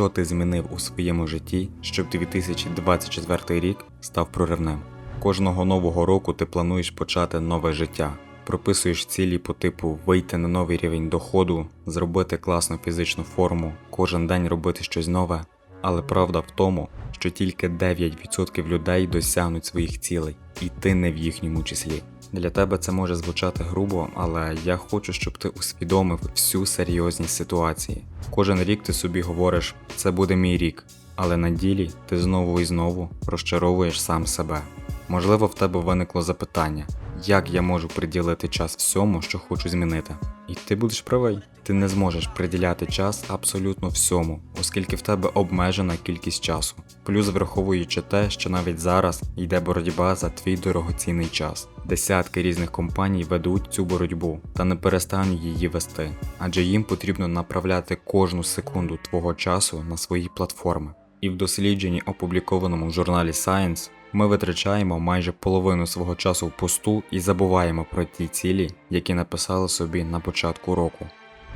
Що ти змінив у своєму житті, щоб 2024 рік став проривним? Кожного нового року ти плануєш почати нове життя. Прописуєш цілі по типу вийти на новий рівень доходу, зробити класну фізичну форму, кожен день робити щось нове. Але правда в тому, що тільки 9% людей досягнуть своїх цілей, і ти не в їхньому числі. Для тебе це може звучати грубо, але я хочу, щоб ти усвідомив всю серйозність ситуації. Кожен рік ти собі говориш, це буде мій рік, але на ділі ти знову і знову розчаровуєш сам себе. Можливо, в тебе виникло запитання, як я можу приділити час всьому, що хочу змінити. І ти будеш правий, ти не зможеш приділяти час абсолютно всьому, оскільки в тебе обмежена кількість часу. Плюс враховуючи те, що навіть зараз йде боротьба за твій дорогоцінний час. Десятки різних компаній ведуть цю боротьбу та не перестануть її вести, адже їм потрібно направляти кожну секунду твого часу на свої платформи. І в дослідженні, опублікованому в журналі Science, ми витрачаємо майже половину свого часу в посту і забуваємо про ті цілі, які написали собі на початку року.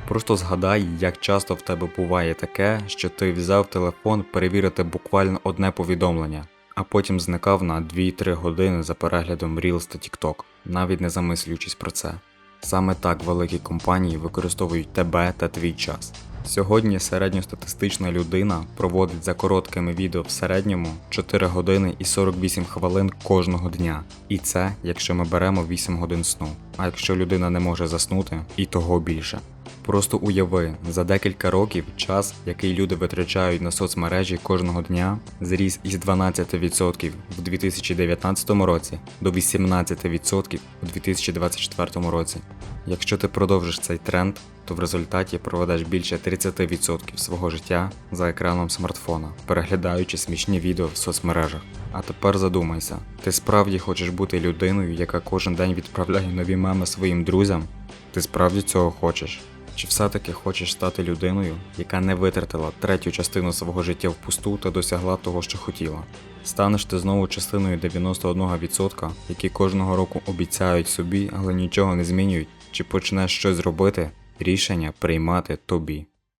Просто згадай, як часто в тебе буває таке, що ти взяв телефон перевірити буквально одне повідомлення, а потім зникав на 2-3 години за переглядом Reels та TikTok, навіть не замислюючись про це. Саме так великі компанії використовують тебе та твій час. Сьогодні середньостатистична людина проводить за короткими відео в середньому 4 години і 48 хвилин кожного дня. І це якщо ми беремо 8 годин сну. А якщо людина не може заснути, і того більше. Просто уяви, за декілька років час, який люди витрачають на соцмережі кожного дня, зріс із 12% в 2019 році до 18% у 2024 році. Якщо ти продовжиш цей тренд, то в результаті проведеш більше 30% свого життя за екраном смартфона, переглядаючи смішні відео в соцмережах. А тепер задумайся, ти справді хочеш бути людиною, яка кожен день відправляє нові меми своїм друзям? Ти справді цього хочеш? Чи все-таки хочеш стати людиною, яка не витратила третю частину свого життя впусту та досягла того, що хотіла? Станеш ти знову частиною 91%, які кожного року обіцяють собі, але нічого не змінюють, чи почнеш щось робити, рішення приймати тобі.